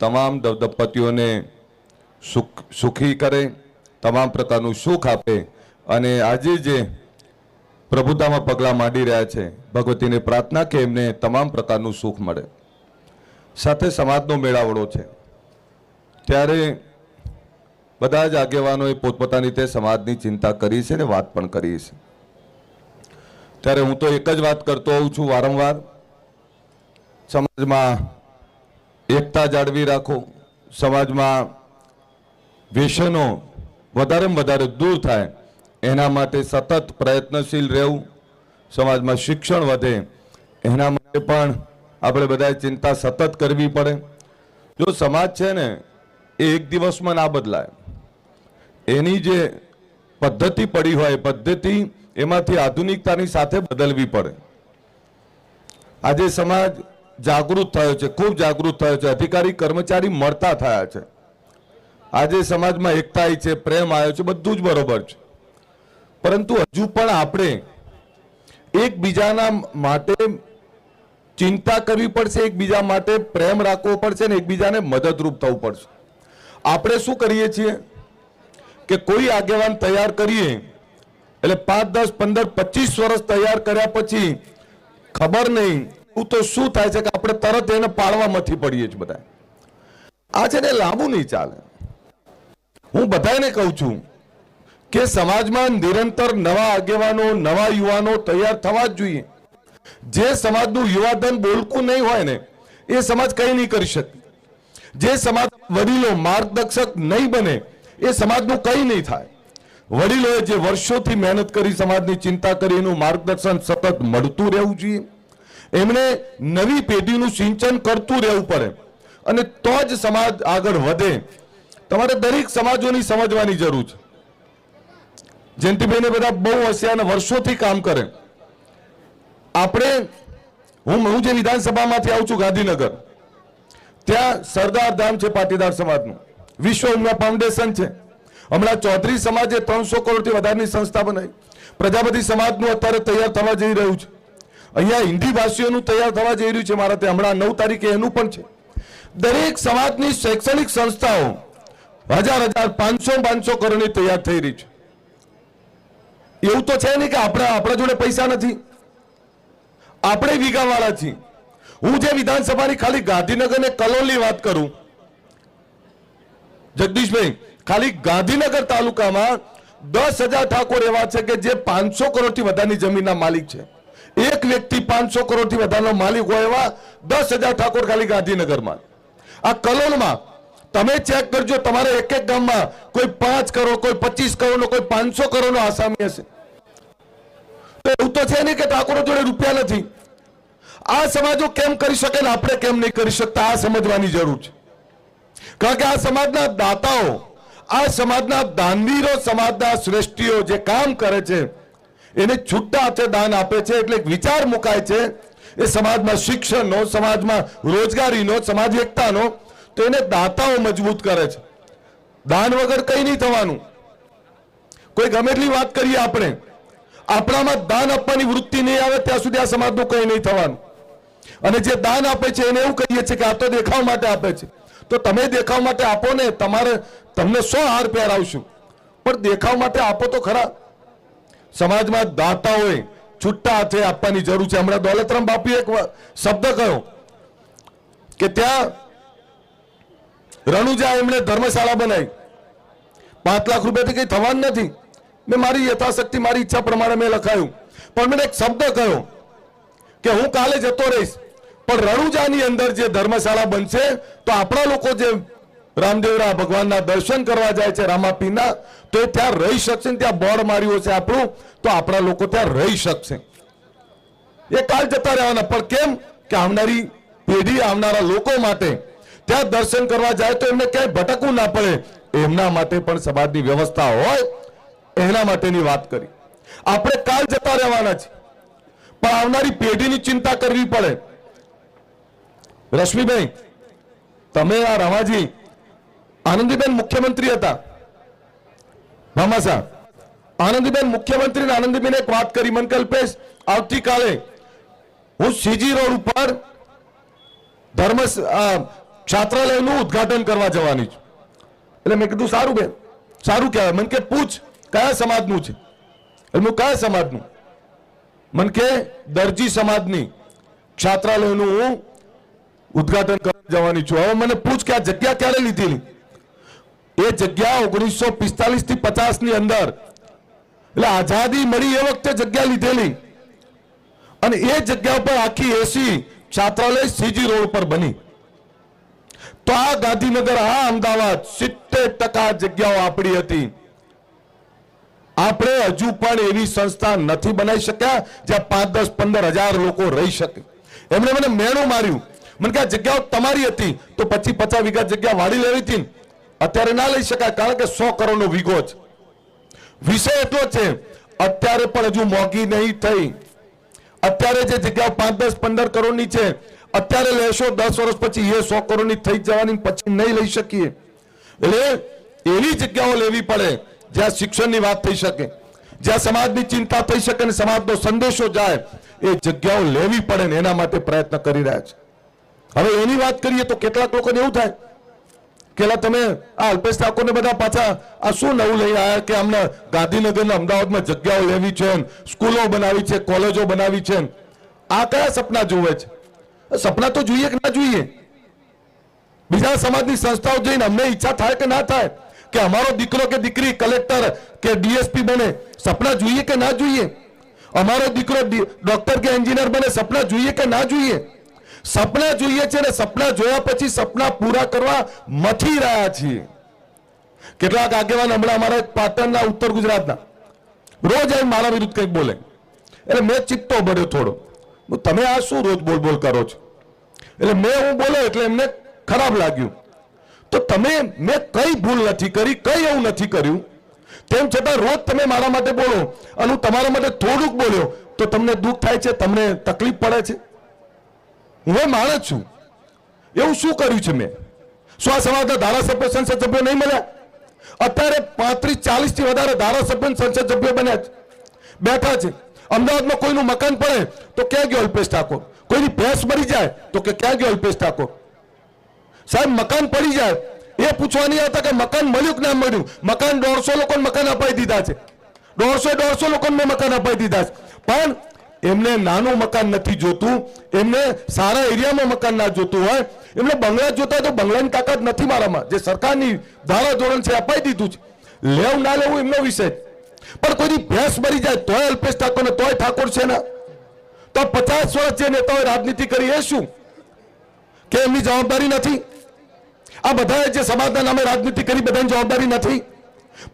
તમામ દંપતીઓને સુખ, સુખી કરે, તમામ પ્રકારનું સુખ આપે અને આજે જે પ્રભુતામાં પગલાં માંડી રહ્યા છે, ભગવતીને પ્રાર્થના કે એમને તમામ પ્રકારનું સુખ મળે. સાથે સમાજનો મેળાવડો છે. ત્યારે બધા જ આગેવાનોએ પોતપોતાની રીતે સમાજની ચિંતા કરી છે ને વાત પણ કરી છે. ત્યારે હું તો એક જ વાત કરતો હોઉં છું વારંવાર. સમાજમાં એકતા જાળવી રાખો. સમાજમાં વ્યસનો વધારેમાં વધારે દૂર થાય. એના માટે સતત પ્રયત્નશીલ રહેવું. સમાજમાં શિક્ષણ વધે. એના માટે પણ આપણે બધાએ ચિંતા સતત કરવી પડે. જો સમાજ છે ને, એ એક દિવસમાં ના બદલાય. એની જે પદ્ધતિ પડી હોય પદ્ધતિ એમાંથી આધુનિકતાની સાથે બદલવી પડે. આજે સમાજ જાગૃત થયો છે, ખૂબ જાગૃત થયો છે. અધિકારી, કર્મચારી મળતા થયા છે. આજે સમાજમાં એકતા છે, પ્રેમ આવ્યો છે, બધું જ બરોબર છે. પરંતુ હજુ પણ આપણે એકબીજાના માટે ચિંતા કરવી પડશે, એકબીજા માટે પ્રેમ રાખવો પડશે ને એકબીજાને મદદરૂપ થવું પડશે. આપણે શું કરીએ છીએ કે કોઈ આગેવાન તૈયાર કરીએ, એટલે પાંચ, દસ, પંદર, પચીસ વર્ષ તૈયાર કર્યા પછી ખબર નહીં એવું તો શું થાય છે કે આપણે તરત એને પાડવામાંથી પડીએ છીએ બધા આ છે ને લાંબુ નહીં ચાલે. હું બધાને કહું છું કે સમાજમાં નિરંતર નવા આગેવાનો, નવા યુવાનો તૈયાર થવા જ જોઈએ. જે સમાજનું યુવાધન બોલકું નહીં હોય ને, એ સમાજ કંઈ નહીં કરી શકે. જે સમાજ વડીલો માર્ગદર્શક નહીં બને, એ સમાજનું કંઈ નહીં થાય. વડીલોએ જે વર્ષોથી મહેનત કરી સમાજની ચિંતા કરી, એનું માર્ગદર્શન સતત મળતું રહેવું જોઈએ. એમણે નવી પેઢીનું સિંચન કરતું રહેવું પડે. અને તો જ સમાજ આગળ વધે. તમારે દરેક સમાજોની સમજવાની જરૂર છે. જયંતિભાઈને બધા બહુ હસ્યા વર્ષોથી કામ કરે. આપણે, હું હું જે વિધાનસભામાંથી આવું છું, ગાંધીનગર, ત્યાં સરદાર ધામ છે પાટીદાર સમાજનું. વિશ્વ ઉમિયા ફાઉન્ડેશન છે. હમણાં ચૌધરી સમાજે ત્રણસો કરોડથી વધારેની સંસ્થા બનાવી. પ્રજાપતિ સમાજનું અત્યારે તૈયાર થવા જઈ રહ્યું છે. અહીંયા હિન્દી ભાષીઓનું તૈયાર થવા જઈ રહ્યું છે. મારા ત્યાં હમણાં નવ તારીખે એનું પણ છે. દરેક સમાજની શૈક્ષણિક સંસ્થાઓ હજાર હજાર પાંચસો પાંચસો કરોડની તૈયાર થઈ રહી છે. એવું તો છે નહીં કે આપણા આપણા જોડે પૈસા નથી. આપણે વીઘાવાળા છીએ. હું જે વિધાનસભાની ખાલી ગાંધીનગર ને કલોલની વાત કરું, જગદીશભાઈ, ખાલી ગાંધીનગર તાલુકામાં દસ હજાર ઠાકોર એવા છે કે જે પાંચસો કરોડથી વધારેની જમીનના માલિક છે. એક વ્યક્તિ પાંચસો કરોડથી વધારાનો માલિક હોય એવા દસ હજાર ઠાકોર ખાલી ગાંધીનગરમાં. આ કલોલમાં તમે ચેક કરજો, તમારા એક એક ગામમાં કોઈ પાંચ કરોડ, કોઈ પચીસ કરોડનો, કોઈ પાંચસો કરોડનો આસામી હશે. તો એવું તો છે નહીં કે ઠાકોરો જોડે રૂપિયા નથી. આ સમાજો કેમ કરી શકે ને આપણે કેમ નહીં કરી શકતા, આ સમજવાની જરૂર છે. કારણ કે આ સમાજના દાતાઓ, આ સમાજના દાનવીરો, સમાજના શ્રેષ્ઠીઓ જે કામ કરે છે એને છૂટા હાથે દાન આપે છે એટલે વિચાર મુકાય છે એ સમાજમાં શિક્ષણનો, સમાજમાં રોજગારીનો, સમાજ એકતાનો, તો એને દાતાઓ મજબૂત કરે છે. દાન વગર કંઈ નહીં થવાનું. કોઈ ગમે એટલી વાત કરીએ આપણે, આપણામાં દાન આપવાની વૃત્તિ નહીં આવે ત્યાં સુધી આ સમાજનું કંઈ નહીં થવાનું. અને જે દાન આપે છે એને એવું કહીએ છીએ કે આ તો દેખાવ માટે આપે છે. તો તમે દેખાવ માટે આપો ને, તમારે, તમને સો હાર પહેરાવશું પણ દેખાવ માટે આપો તો ખરા. સમાજમાં દાતાઓએ છૂટા હાથે આપવાની જરૂર છે. હમણાં દોલતરામ બાપુએ એક શબ્દ કહ્યો કે ત્યાં રણુજા એમણે ધર્મશાળા બનાવી. પાંચ લાખ રૂપિયાથી કંઈ થવાનું નથી. મેં મારી યથાશક્તિ, મારી ઈચ્છા પ્રમાણે મેં લખાયું. પણ મેં એક શબ્દ કહ્યો કે હું કાલે જતો રહીશ. પણ રણુજાની અંદર જે ધર્મશાળા બનશે, તો આપણા લોકો જે રામદેવરા ભગવાનના દર્શન કરવા જાય છે રામાપીના તો એ ત્યાં રહી શકશે ત્યાં બોર્ડ માર્યું છે આપણું, તો આપણા લોકો ત્યાં રહી શકશે. એ કાલ જતા રહેવાના, પણ કેમ? કે આવનારી પેઢી આવનારા લોકો માટે ત્યાં દર્શન કરવા જાય તો એમને ક્યાંય ભટકવું ના પડે. એમના માટે પણ સમાજની વ્યવસ્થા હોય, એના માટેની વાત કરી. આપણે કાલ જતા રહેવાના છે, પણ આવનારી પેઢીની ચિંતા કરવી પડે. રશ્મિભાઈ, તમે આ રમાજી આનંદીબેન મુખ્યમંત્રી હતા. મામાસા આનંદીબેન મુખ્યમંત્રી ને આનંદીબેન એક વાત કરી, મન કલ્પેશ, આવતીકાલે હું સીજી રોડ ઉપર ધર્મ છાત્રાલયનું ઉદ્ઘાટન કરવા જવાની છું. એટલે મેં કીધું, સારું બેન, સારું કહેવાય. મને કે, પૂછ, કયા સમાજનું છે? એટલે હું, કયા સમાજનું? મને કે, દરજી સમાજની છાત્રાલયનું હું ઉદ્ઘાટન કરવા જવાની છું. હવે મને પૂછ કે આ જગ્યા ક્યારે લીધેલી? એ જગ્યા ઓગણીસો પિસ્તાલીસથી પચાસની અંદર. એટલે આઝાદી મળી એ વખતે જગ્યા લીધેલી. અને એ જગ્યા પર આખી એસી છાત્રાલય સીજી રોડ પર બની. તો આ ગાંધીનગર, આ અમદાવાદ સિત્તેર ટકા જગ્યાઓ આપણી હતી. આપણે હજુ પણ એવી સંસ્થા નથી બનાવી શક્યા જ્યાં પાંચ, દસ, પંદર હજાર લોકો રહી શકે. એમણે મને મેણું માર્યું. મને કે આ જગ્યાઓ તમારી હતી. તો પછી પચાસ વીઘા જગ્યા વાળી લેવી હતી. અત્યારે ના લઈ શકાય, કારણ કે સો કરોડનો વીઘો છે વિષય એટલો છે, અત્યારે પણ હજુ મોંઘી નહીં થઈ. અત્યારે જે જગ્યાઓ પાંચ દસ પંદર કરોડની છે, અત્યારે લેશો દસ વર્ષ પછી એ સો કરોડની થઈ જવાની પછી નહીં લઈ શકીએ. એટલે એવી જગ્યાઓ લેવી પડે, જ્યાં શિક્ષણની વાત થઈ શકે, જ્યાં સમાજની ચિંતા થઈ શકે અને સમાજનો સંદેશો જાય, એ જગ્યાઓ લેવી પડે ને એના માટે પ્રયત્ન કરી રહ્યા છે. હવે એની વાત કરીએ તો કેટલાક લોકોને એવું થાય કેલા તમે આ અલ્પેશ ઠાકોરને બધા પાછા આ શું નવું લઈ આવ્યા કે અમને ગાંધીનગર અમદાવાદમાં જગ્યાઓ લેવી છે સ્કૂલો બનાવી છે, કોલેજો બનાવી છે આ કયા સપના જોવે છે? સપના તો જોઈએ કે ના જોઈએ? બીજા સમાજની સંસ્થાઓ જઈને અમને ઈચ્છા થાય કે ના થાય? કે અમારો દીકરો કે દીકરી, કલેક્ટર કે ડીએસપી બને, સપના જોઈએ કે ના જોઈએ? અમારો દીકરો ડોક્ટર કે એન્જિનિયર બને, સપના જોઈએ કે ના જોઈએ? સપના જોઈએ છે ને સપના જોયા પછી સપના પૂરા કરવા મથી રહ્યા છીએ. કેટલાક આગેવાન હમણાં અમારા પાટણના ઉત્તર ગુજરાતના. રોજ આવી મારા વિરુદ્ધ કંઈક બોલે. એટલે મેં ચિત્તો ભર્યો થોડો. તમે આ શું રોજ બોલ બોલ કરો છો? એટલે મેં હું બોલ્યો એટલે એમને ખરાબ લાગ્યું. તો તમે, મેં કઈ ભૂલ નથી કરી, કઈ એવું નથી કર્યું. તેમ છતાં રોજ તમે મારા માટે બોલો. અને હું તમારા માટે થોડુંક બોલ્યો, તો તમને દુઃખ થાય છે, તમને તકલીફ પડે છે. હું માણસ છું. એવું શું કર્યું છે મેં? શું આ સમાજના ધારાસભ્ય સંસદ સભ્યો નહીં મળ્યા? અત્યારે પાંત્રીસ ચાલીસથી વધારે ધારાસભ્ય સંસદ સભ્યો બન્યા છે. બેઠા છે. અમદાવાદમાં કોઈનું મકાન પડે તો ક્યાં ગયો અલ્પેશ ઠાકોર? કોઈની ભેંસ મરી જાય તો કે ક્યાં ગયો અલ્પેશ ઠાકોર? સાહેબ, મકાન પડી જાય. એ પૂછવા નહીં આવતા કે મકાન મળ્યું કે ના મળ્યું? મકાન દોઢસો લોકોને મકાન અપાઈ દીધા છે. દોઢસો દોઢસો લોકોને મેં મકાન અપાઈ દીધા છે. પણ એમને નાનું મકાન નથી જોતું, એમને સારા એરિયામાં મકાન ના જોતું હોય, એમને બંગલા જોતા તો બંગલાની તાકાત નથી મારામાં. જે સરકારની ધારા ધોરણ છે અપાઈ દીધું છે. લેવું ના લેવું એમનો વિષય. પણ કોઈ ભેંસ મરી જાય તોય અલ્પેશ ઠાકોર ને તોય ઠાકોર છે ને. તો પચાસ વર્ષ જે નેતાઓએ રાજનીતિ કરી એ શું? કે એમની જવાબદારી નથી? આ બધાએ જે સમાજના નામે રાજનીતિ કરી બધાની જવાબદારી નથી?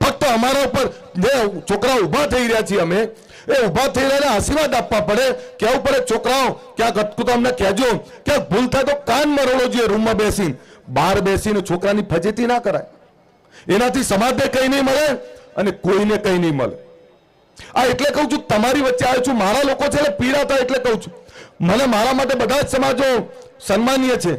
ફક્ત અમારા ઉપર જે છોકરાઓ ઊભા થઈ રહ્યા છીએ અમે એ ઊભા થઈ રહ્યા આશીર્વાદ આપવા પડે. કેવું પડે છોકરાઓ ક્યાંક અટકું તો અમને કહેજો. કે ભૂલ થાય તો કાન મરોડો જોઈએ રૂમમાં બેસીને. બહાર બેસીને છોકરાની ફજેતી ના કરાય. એનાથી સમાજને કંઈ નહીં મળે અને કોઈને કંઈ નહીં મળે. આ એટલે કહું છું, તમારી વચ્ચે આવ્યો છું. મારા લોકો છે એટલે પીડાતા એટલે કહું છું. મને મારા માટે બધા જ સમાજો સન્માનીય છે.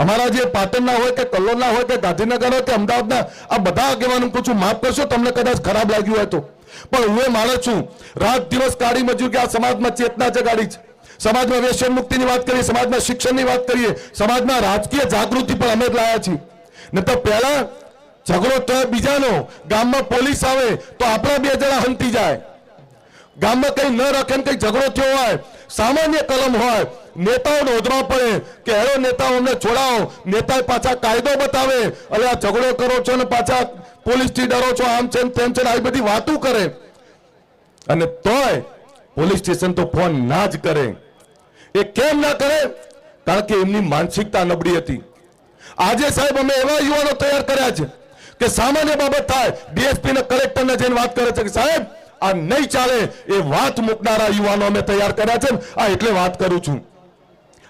અમારા જે પાટણના હોય કે કલ્લોલના હોય કે ગાંધીનગર હોય કે અમદાવાદના, આ બધા આગેવાનો પૂછું, માફ કરશો, તમને કદાચ ખરાબ લાગ્યું હોય તો. પણ હું એ માણસ છું, રાત દિવસ કાળી મજૂર કે આ સમાજમાં ચેતના જગાડી છે સમાજમાં વ્યસન મુક્તિની વાત કરીએ, સમાજમાં શિક્ષણની વાત કરીએ, સમાજમાં રાજકીય જાગૃતિ પણ અમે જ લાયા છીએ. ને તો પહેલા ઝઘડો થયો બીજાનો, ગામમાં પોલીસ આવે તો આપણા બે જણા હંતી જાય. ગામમાં કઈ ન રાખે ને કઈ ઝઘડો થયો હોય, સામાન્ય કલમ હોય નેતાઓ નોંધવા પડે કે હેરો નેતાઓ અમને છોડાવો નેતા પાછા કાયદો બતાવે અરે આ ઝઘડો કરો છો ને પાછા પોલીસથી ડરો છો, આમ છે તેમ છે આવી બધી વાતો કરે. અને તોય પોલીસ સ્ટેશન તો ફોન ના જ કરે. એ કેમ ના કરે? કારણ કે એમની માનસિકતા નબળી હતી. આજે સાહેબ અમે એવા યુવાનો તૈયાર કર્યા છે કે સામાન્ય બાબત થાય ડીએસપી ને કલેક્ટર ને જઈને વાત કરે છે કે સાહેબ, આ નહીં ચાલે, એ વાત મૂકનારા યુવાનો અમે તૈયાર કર્યા છે આ એટલે વાત કરું છું.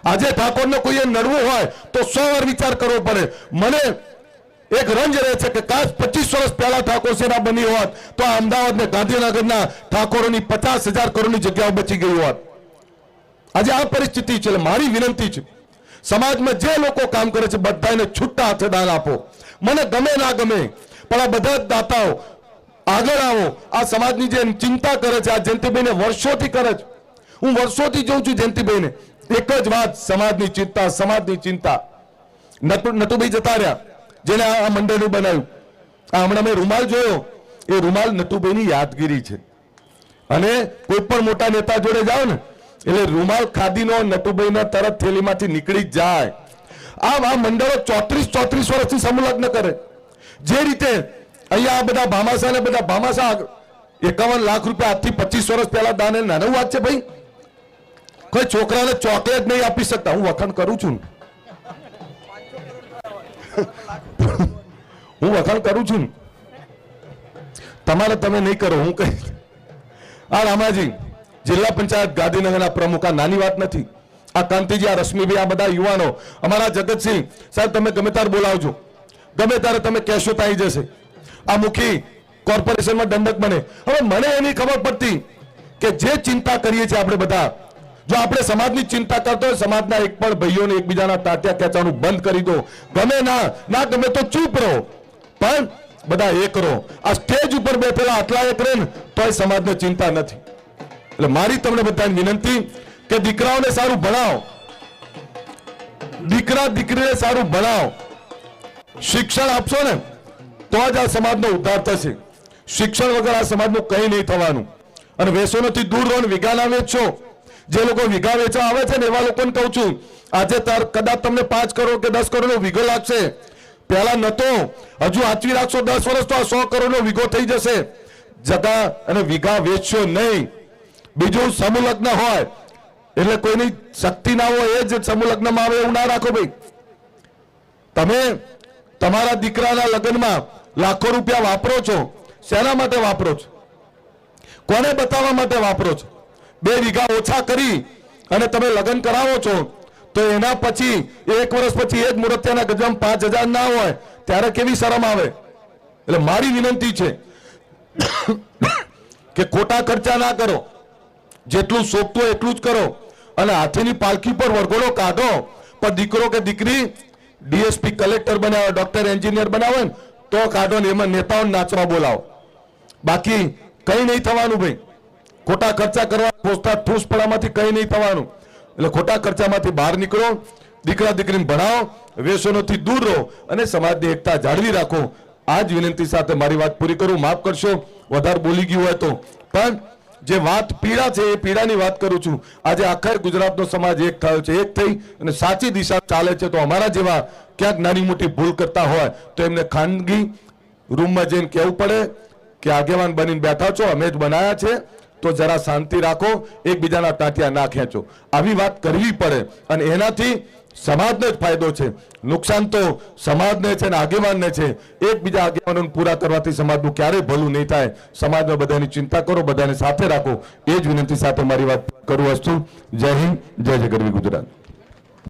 આજે ઠાકોરને કોઈએ નડવું હોય તો સો વાર વિચાર કરવો પડે. મને એક રંજ રહે છે કે કાશ પચીસ વર્ષ પહેલા ઠાકોર સેના બની હોત, તો આ અમદાવાદ ને ગાંધીનગરના ઠાકોરોની પચાસ હજાર કરોડની જગ્યાઓ બચી ગઈ હોત. આજે આ પરિસ્થિતિ છે મારી વિનંતી છે, સમાજમાં જે લોકો કામ કરે છે બધાને છૂટા હાથે દાન આપો. મને ગમે ના ગમે, પણ આ બધા જ દાતાઓ આગળ આવો. આ સમાજની જે ચિંતા કરે છે, આ જયંતિભાઈને વર્ષોથી કરે છે. હું વર્ષોથી જોઉં છું જયંતિભાઈને. એક જ વાત, સમાજની ચિંતા સમાજની ચિંતા. નટુ, નટુભાઈ જતા રહ્યા. જેને આ મંડળનું બનાવ્યું. આ હમણાં મેં રૂમાલ જોયો. એ રૂમાલ નટુભાઈની યાદગીરી છે. અને કોઈ પણ મોટા નેતા જોડે જાઓ ને, એટલે રૂમાલ ખાદીનો નટુભાઈના તરત થેલીમાંથી નીકળી જાય. આમ આ મંડળો ચોત્રીસ ચોત્રીસ વર્ષથી સંલગ્ન કરે. જે રીતે અહીંયા આ બધા ભામાસા ને બધા ભામાસા એકાવન લાખ રૂપિયા આજથી પચીસ વર્ષ પહેલા દાને નાનું વાત છે ભાઈ. કોઈ છોકરાને ચોકલેટ નહીં આપી શકતા. હું વખાણ કરું છું હું વખાણ કરું છું. તમારે તમે નહીં કરો, હું કહી આ રામાજી, જિલ્લા પંચાયત ગાંધીનગરના પ્રમુખ, આ નાની વાત નથી. આ કાંતિજી, આ રશ્મિભાઈ આ બધા યુવાનો, અમારા જગતસિંહ, સાહેબ, તમે ગમે ત્યારે બોલાવજો. ગમે ત્યારે તમે કહેશો તો આવી જશે. આ મુખી કોર્પોરેશનમાં દંડક બને. હવે મને એની ખબર પડતી કે જે ચિંતા કરીએ છીએ આપણે બધા, જો આપણે સમાજની ચિંતા કરતો હોય, સમાજના એક પણ ભાઈઓને એકબીજાના તાત્યા ખેંચવાનું બંધ કરી દો. ગમે ના ના ગમે તો ચૂપ રહો. પણ બધા એક આ સ્ટેજ ઉપર બેઠેલા આટલા એક રહે સમાજને ચિંતા નથી. એટલે મારી તમને બધાને વિનંતી કે દીકરાઓને સારું ભણાવો. દીકરા દીકરીને સારું ભણાવો. શિક્ષણ આપશો ને, તો જ આ સમાજનો ઉદ્ધાર થશે. શિક્ષણ વગર આ સમાજનું કંઈ નહીં થવાનું. અને વેસોનોથી દૂર રહો વિઘા ના વેચશો જે લોકો વિઘા વેચવા આવે છે ને, એવા લોકોને કહું છું, આજે તાર કદાચ તમને પાંચ કરોડ કે દસ કરોડનો વિઘો લાગશે. પહેલા નતો. હજુ આચવી રાખશો, દસ વર્ષ તો આ સો કરોડનો વિઘો થઈ જશે. જગા અને વિઘા વેચશો નહીં. બીજું સમૂહલગ્ન હોય. એટલે કોઈની શક્તિ ના હોય એ જ સમૂહલગ્નમાં આવે એવું ના રાખો ભાઈ. તમે તમારા દીકરાના લગ્નમાં લાખો રૂપિયા વાપરો છો. શેના માટે વાપરો છો? કોને બતાવવા માટે વાપરો છો? બે વીઘા ઓછા કરી અને તમે લગ્ન કરાવો છો. તો એના પછી, એક વર્ષ પછી એ જ મૂર્તિયાના ગજવામાં પાંચ હજાર ના હોય, ત્યારે કેવી શરમ આવે? એટલે મારી વિનંતી છે કે ખોટા ખર્ચા ના કરો. જેટલું હોય એટલું જ કરો. અને હાથીની પાલખી પર વરઘોડો કાઢો. પણ દીકરો કે દીકરી, ડીએસપી કલેક્ટર બનાવે, ડોક્ટર એન્જિનિયર બનાવે ને, તો કાઢો ને એમાં નેતાઓને નાચવા બોલાવો. બાકી કઈ નહીં થવાનું ભાઈ. ખોટા ખર્ચા કરવા ઠોસતા ઠૂસ કંઈ કઈ નહીં થવાનું. એટલે ખોટા ખર્ચામાંથી બહાર નીકળો, દીકરા દીકરીને ભણાવો વ્યસનોથી દૂર રહો અને સમાજની એકતા જાળવી રાખો. આ જ વિનંતી સાથે મારી વાત પૂરી કરું, માફ કરશો, વધારે બોલી ગયું હોય તો. પણ જે વાત પીડા છે, એ પીડાની વાત કરું છું. આજે આખર ગુજરાતનો સમાજ એક થયો છે, એક થઈ અને સાચી દિશા ચાલે છે તો અમારા જેવા ક્યાંક નાની મોટી ભૂલ કરતા હોય તો એમને ખાનગી રૂમમાં જઈને કહેવું પડે કે આગેવાન બનીને બેઠા છો, અમે જ બનાયા છે. તો જરા શાંતિ રાખો, એકબીજાના ટાંટિયા ના ખેંચો. આવી વાત કરવી પડે અને એનાથી સમાજને જ ફાયદો છે. નુકસાન તો સમાજને છે ને આગેવાનને છે. એકબીજા આગેવાનોને પૂરા કરવાથી સમાજનું ક્યારેય ભલું નહીં થાય. સમાજમાં બધાની ચિંતા કરો, બધાને સાથે રાખો. એ જ વિનંતી સાથે મારી વાત કરું વસ્તુ જય હિન્દ, જય જય ગરવી ગુજરાત.